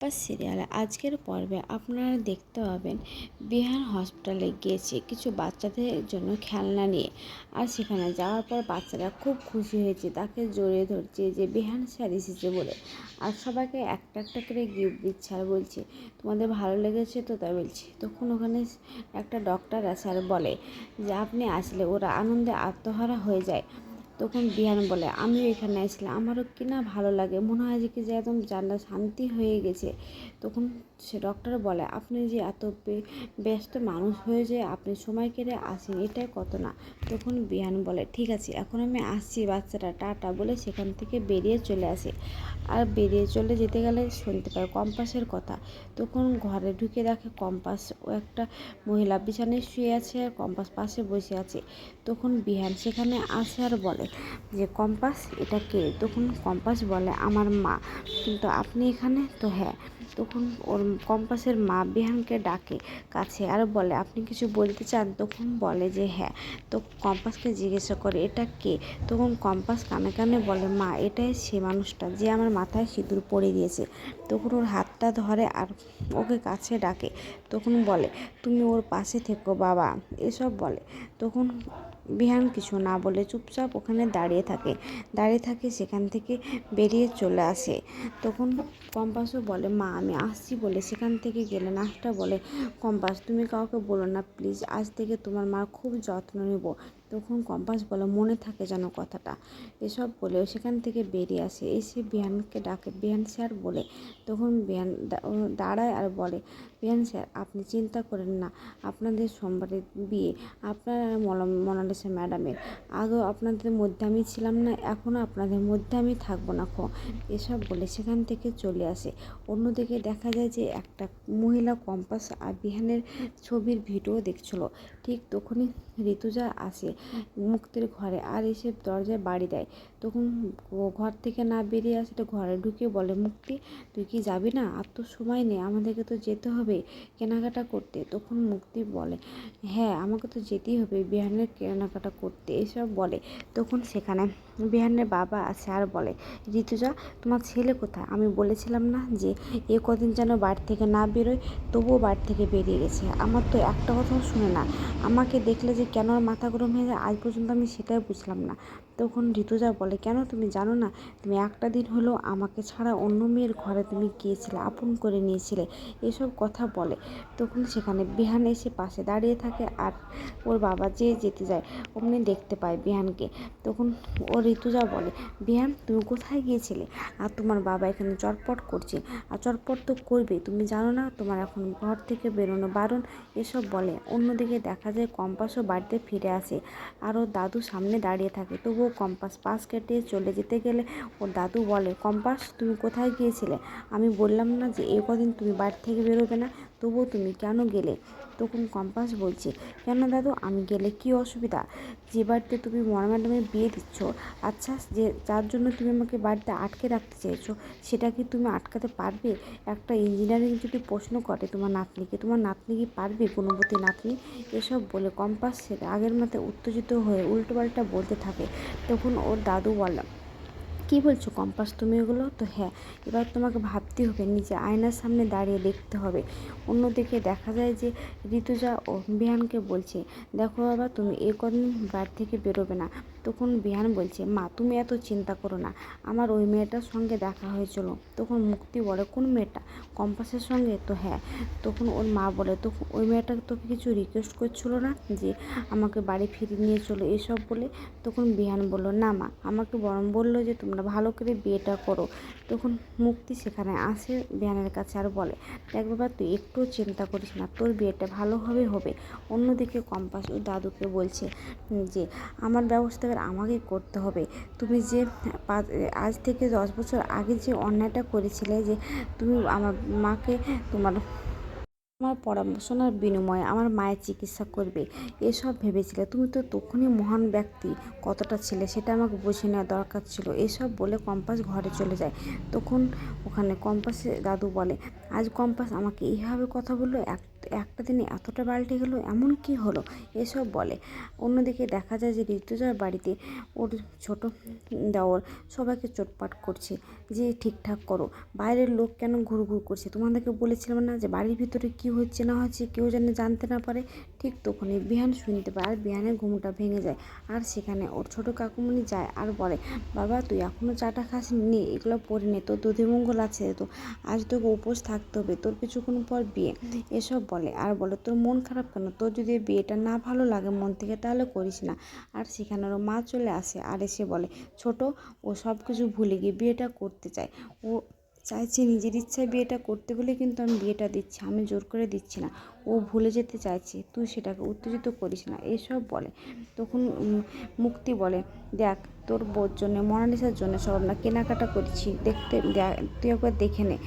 বা সিরিয়ালে আজকের পর্বে আপনারা দেখতে পাবেন বিহান হসপিটালে গিয়েছে কিছু বাচ্চাদের জন্য খেলনা নিয়ে। আর সেখানে যাওয়ার পর বাচ্চারা খুব খুশি হয়েছে, তাকে জড়িয়ে ধরছে যে বিহান স্যার এসেছে বলে। আর সবাইকে একটা একটা করে গিফট দিচ্ছে আর বলছে, তোমাদের ভালো লেগেছে তো? তাই বলছি। তখন ওখানে একটা ডক্টর আছে আর বলে যে, আপনি আসলে ওরা আনন্দে আত্মহারা হয়ে যায়। তখন বিহান বলে, আমিও এখানে আসলাম আমারও কিনা ভালো লাগে। মনে হয় যে কি যে একদম জানলা শান্তি হয়ে গেছে। তখন সে ডক্টর বলে, আপনি যে এত ব্যস্ত মানুষ হয়ে যে আপনি সময় কেটে আসেন, এটাই কত না? তখন বিহান বলে, ঠিক আছে, এখন আমি আসছি বাচ্চাটা, টাটা বলে সেখান থেকে বেরিয়ে চলে আসে। আর বেরিয়ে চলে যেতে গেলে শুনতে পায় কম্পাসের কথা। তখন ঘরে ঢুকে দেখে কম্পাস, ও একটা মহিলা বিছানায় শুয়ে আছে আর কম্পাস পাশে বসে আছে। তখন বিহান সেখানে আসে আর বলে, যে কম্পাস, এটা কে? তখন কম্পাস বলে, আমার মা, কিন্তু আপনি এখানে? তো হ্যাঁ তখন ওর কম্পাসের মা বিহানকে ডাকে কাছে আর বলে, আপনি কিছু বলতে চান? তখন বলে যে হ্যাঁ। তো কম্পাসকে জিজ্ঞাসা করে, এটা কে? তখন কম্পাস কানে কানে বলে, মা, এটাই সে মানুষটা যে আমার মাথায় সিঁদুর পরে দিয়েছে। তখন ওর হাতটা ধরে আর ওকে কাছে ডাকে। তখন বলে, তুমি ওর পাশে থেকো বাবা। এসব বলে। তখন বিহান কিছু না বলে চুপচাপ ওখানে দাঁড়িয়ে থাকে। দাঁড়িয়ে থাকে সেখান থেকে বেরিয়ে চলে আসে। তখন কম্পাসও বলে, মা, আমি আসছি বলে সেখান থেকে গেলে নাচটা বলে, কম্পাস, তুমি কাউকে বলো না, প্লিজ, আজ থেকে তোমার মার খুব যত্ন নেব। তখন কম্পাস বলে মনে থাকে যেন কথাটা। এসব বলে সেখান থেকে বেরিয়ে আসে। এসে বিহানকে ডাকে বিহান স্যার বলে, তখন বিহান দাঁড়ায় আর বলে বিহান স্যার, আপনি চিন্তা করেন না, আপনাদের সোমবারে বিয়ে, আপনার আর মোনালিসা ম্যাডামের। আগেও আপনাদের মধ্যে আমি ছিলাম না এখনও আপনাদের মধ্যে আমি থাকব না, খো। এসব বলে সেখান থেকে চলে আসে। অন্যদিকে দেখা যায় যে একটা মহিলা কম্পাস আর বিহানের ছবির ভিডিও দেখছিল। ঠিক তখনই ঋতুজা আসে মুক্তির ঘরে আর এসে দরজায় বাড়ি দেয়। তখন ঘর থেকে না বেরিয়ে আসে তো ঘরে ঢুকে বলে মুক্তি তুই কি যাবি না? আর তো সময় নেই আমাদেরকে তো যেতে হবে কেনাকাটা করতে। তখন মুক্তি বলে হ্যাঁ আমাকে তো যেতেই হবে বিহানের কেনাকাটা করতে। এসব বলে। তখন সেখানে বিহানের বাবা আসে আর বলে ঋতুজা তোমার ছেলে কোথায়? আমি বলেছিলাম না যে এ কদিন যেন বাড়ি থেকে না বেরোয় তবুও বাড়ি থেকে বেরিয়ে গেছে। আমার তো একটা কথাও শুনে না। আমাকে দেখলে যে কেন মাথা গরম হয়ে যায় আজ পর্যন্ত আমি সেটাই বুঝলাম না। তখন ঋতুজা বলে, কেন তুমি জানো না? তুমি একটা দিন হলো আমাকে ছাড়া অন্য মেয়ের ঘরে তুমি গিয়েছিলে, আপন করে নিয়েছিলে। এসব কথা বলে। তখন সেখানে বিহান এসে পাশে দাঁড়িয়ে থাকে আর ওর বাবা যে যেতে যায়, অমনি দেখতে পায় বিহানকে। তখন ও ঋতুজা বলে, বিহান, তুমি কোথায় গিয়েছিলে? আর তোমার বাবা এখানে চটপট করছে। আর চটপট তো করবে তুমি জানো না? তোমার এখন ঘর থেকে বেরোনো বারণ। এসব বলে। অন্যদিকে দেখা যায় কম্পাসও বাড়িতে ফিরে আসে। আর ওর দাদু সামনে দাঁড়িয়ে থাকে। তবুও কম্পাস, পাস কেটে চলে যেতে গেলে ওর দাদু বলে, কম্পাস, তুমি কোথায় গিয়েছিলে? আমি বললাম, না যে এ কদিন তুমি বাড়ি থেকে বেরোবে না, তবুও তুমি কেন গেলে? তখন কম্পাস বলছে, কেন দাদু, আমি গেলে কি অসুবিধা? যে বাড়িতে তুমি মরা বিয়ে দিচ্ছ আচ্ছা যে, যার জন্য তুমি আমাকে বাড়িতে আটকে রাখতে চেয়েছো সেটা কি তুমি আটকাতে পারবে? একটা ইঞ্জিনিয়ারিং যদি প্রশ্ন করে তোমার নাতনিকে, তোমার নাতনি কি পারবে? গুণবতী নাতনি? এসব বলে কম্পাস সেটা আগের মতো উত্তেজিত হয়ে উল্টোপাল্টা বলতে থাকে। তখন ওর দাদু বলে কী বলছো কম্পাস? তুমি ওগুলো তো হ্যাঁ এবার তোমাকে ভাবতে হবে, নিজে আয়নার সামনে দাঁড়িয়ে দেখতে হবে। অন্যদিকে দেখা যায় যে ঋতুজা ও বিহানকে বলছে, দেখো বাবা, তুমি এ কদিন বাড়ি থেকে বেরোবে না। তখন বিহান বলছে, মা, তুমি এত চিন্তা করো না। আমার ওই মেয়েটার সঙ্গে দেখা হয়েছিল তখন মুক্তি বলে, কোন মেয়েটা? কম্পাসের সঙ্গে, তো হ্যাঁ। তখন ওর মা বলে, তো ওই মেয়েটা তোকে কিছু রিকোয়েস্ট করছিল না যে আমাকে বাড়ি ফিরিয়ে নিয়ে চলো? এসব বলে তখন বিহান বলল, না মা, আমাকে বরং বলল যে তোমরা ভালো করে বিয়েটা করো। তখন মুক্তি সেখানে আসে বিহানের কাছে আর বলে, দেখ বাবা, তুই একটুও চিন্তা করিস না, তোর বিয়েটা ভালোভাবে হবে। অন্যদিকে কম্পাস ও দাদুকে বলছে যে, আমার ব্যবস্থা এবার আমাকে করতে হবে। তুমি যে আজ থেকে দশ বছর আগে যে অন্যায়টা করেছিলে যে তুমি আমার মাকে তোমার আমার পড়াশোনার বিনিময়ে আমার মায়ের চিকিৎসা করবে, এসব ভেবেছিলে? তুমি তো তখনই মহান ব্যক্তি, কতটা ছিলে সেটা আমাকে বুঝে নেওয়া দরকার ছিল। এসব বলে কম্পাস ঘরে চলে যায়। তখন ওখানে কম্পাসে দাদু বলে, আজ কম্পাস আমাকে এইভাবে কথা বলল, এক একটা দিনে এতটা পাল্টে গেলো, এমন কি হলো? এসব বলে। অন্যদিকে দেখা যায় যে ঋতুজার বাড়িতে ওর ছোট দেওর সবাইকে চোটপাট করছে যে ঠিকঠাক করো। বাইরের লোক কেন ঘুরঘুর করছে? তোমাদেরকে বলেছিলাম না যে বাড়ির ভিতরে কি হচ্ছে না হচ্ছে কেউ যেন জানতে না পারে? ঠিক তখনই বিহান শুনতে পায় আর বিহানের ঘুমটা ভেঙে যায়। আর সেখানে ওর ছোট কাকুমণি যায় আর বলে, বাবা, তুই এখনও চাটা খাস নি এগুলো পরে নে। তোর দুধে মঙ্গল আছে তো। আজ তোকে উপোস থাকতে হবে। তোর কিছুক্ষণ পর বিয়ে। এসব বলে, আর বলে, তোর মন খারাপ কেন? তোর যদি বিয়েটা না ভালো লাগে মন থেকে, তাহলে করিস না। আর সেখানে ওর মা চলে আসে আর এসে বলে, ছোট, ও সব কিছু ভুলে গিয়ে বিয়েটা করতে চায়। ও চাইছে নিজের ইচ্ছায় বিয়েটা করতে বলে কিন্তু আমি বিয়েটা দিচ্ছি, আমি জোর করে দিচ্ছি না। ও ভুলে যেতে চাইছে, তুই সেটাকে উত্তেজিত করিস না। এসব বলে। তখন মুক্তি বলে, দেখ, তোর বোর জন্য, মনালিসার জন্য সব আমরা কেনাকাটা করছি। দেখতে, দেখ- তুই একবার দেখে নে।